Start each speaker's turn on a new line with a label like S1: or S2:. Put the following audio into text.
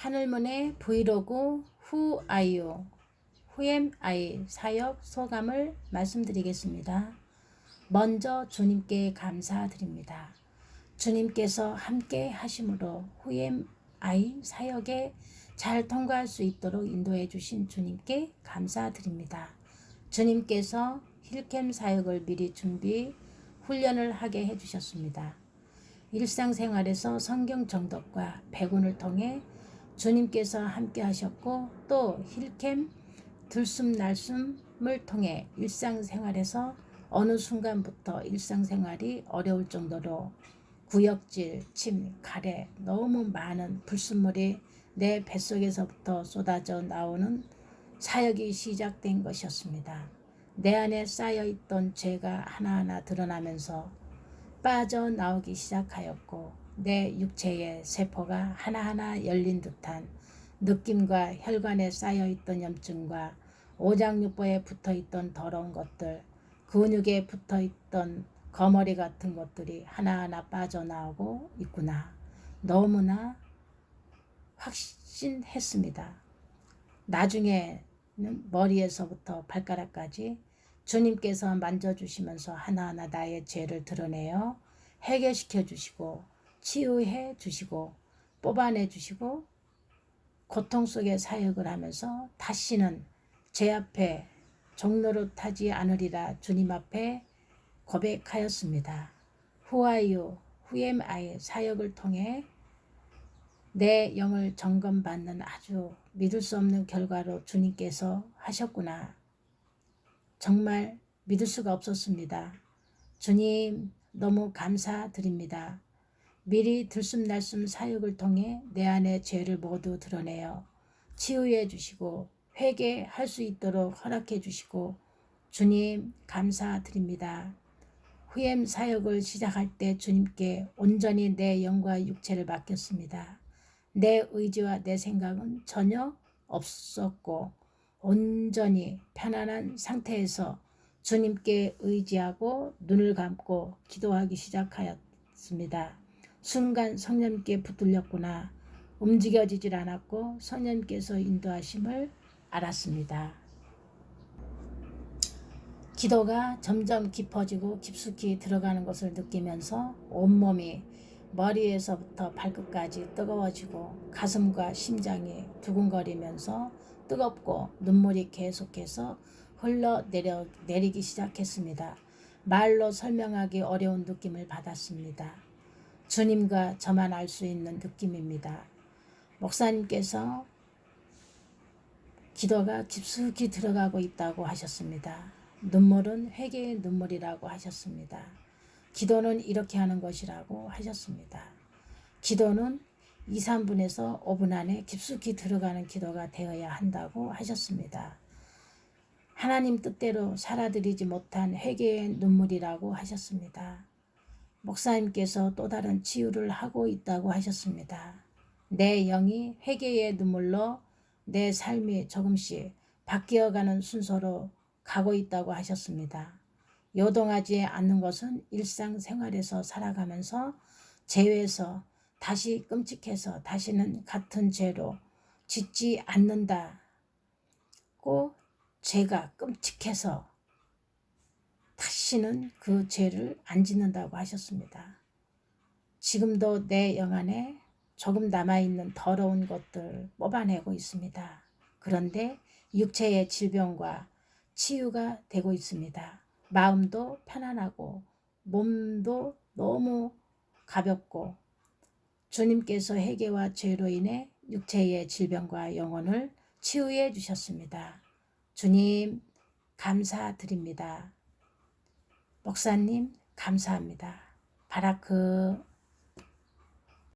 S1: 하늘문의 브이로그 후 아이유 후엠 아이 사역 소감을 말씀드리겠습니다. 먼저 주님께 감사드립니다. 주님께서 함께 하심으로 후엠 아이 사역에 잘 통과할 수 있도록 인도해 주신 주님께 감사드립니다. 주님께서 힐캠 사역을 미리 준비 훈련을 하게 해주셨습니다. 일상생활에서 성경 정독과 백운을 통해 주님께서 함께 하셨고 또 힐캠 들숨 날숨을 통해 일상생활에서 어느 순간부터 일상생활이 어려울 정도로 구역질, 침, 가래 너무 많은 불순물이 내 뱃속에서부터 쏟아져 나오는 사역이 시작된 것이었습니다. 내 안에 쌓여있던 죄가 하나하나 드러나면서 빠져나오기 시작하였고 내 육체의 세포가 하나하나 열린 듯한 느낌과 혈관에 쌓여있던 염증과 오장육부에 붙어있던 더러운 것들 근육에 붙어있던 거머리 같은 것들이 하나하나 빠져나오고 있구나. 너무나 확신했습니다. 나중에는 머리에서부터 발가락까지 주님께서 만져주시면서 하나하나 나의 죄를 드러내어 해결시켜 주시고 치유해 주시고 뽑아내 주시고 고통 속에 사역을 하면서 다시는 제 앞에 종로로 타지 않으리라 주님 앞에 고백하였습니다. 후아유 후엠아이 사역을 통해 내 영을 점검받는 아주 믿을 수 없는 결과로 주님께서 하셨구나. 정말 믿을 수가 없었습니다. 주님 너무 감사드립니다. 미리 들숨날숨 사역을 통해 내 안의 죄를 모두 드러내어 치유해 주시고 회개할 수 있도록 허락해 주시고 주님 감사드립니다. 후엠 사역을 시작할 때 주님께 온전히 내 영과 육체를 맡겼습니다. 내 의지와 내 생각은 전혀 없었고 온전히 편안한 상태에서 주님께 의지하고 눈을 감고 기도하기 시작하였습니다. 순간 성령님께 붙들렸구나. 움직여지질 않았고 성령님께서 인도하심을 알았습니다. 기도가 점점 깊어지고 깊숙이 들어가는 것을 느끼면서 온몸이 머리에서부터 발끝까지 뜨거워지고 가슴과 심장이 두근거리면서 뜨겁고 눈물이 계속해서 흘러 내려 내리기 시작했습니다. 말로 설명하기 어려운 느낌을 받았습니다. 주님과 저만 알 수 있는 느낌입니다. 목사님께서 기도가 깊숙이 들어가고 있다고 하셨습니다. 눈물은 회개의 눈물이라고 하셨습니다. 기도는 이렇게 하는 것이라고 하셨습니다. 기도는 2, 3분에서 5분 안에 깊숙이 들어가는 기도가 되어야 한다고 하셨습니다. 하나님 뜻대로 살아들이지 못한 회개의 눈물이라고 하셨습니다. 목사님께서 또 다른 치유를 하고 있다고 하셨습니다. 내 영이 회개의 눈물로 내 삶이 조금씩 바뀌어가는 순서로 가고 있다고 하셨습니다. 요동하지 않는 것은 일상생활에서 살아가면서 죄에서 다시 끔찍해서 다시는 같은 죄로 짓지 않는다고 죄가 끔찍해서 다시는 그 죄를 안 짓는다고 하셨습니다. 지금도 내 영안에 조금 남아있는 더러운 것들 뽑아내고 있습니다. 그런데 육체의 질병과 치유가 되고 있습니다. 마음도 편안하고 몸도 너무 가볍고 주님께서 회개와 죄로 인해 육체의 질병과 영혼을 치유해 주셨습니다. 주님 감사드립니다. 목사님 감사합니다. 바라크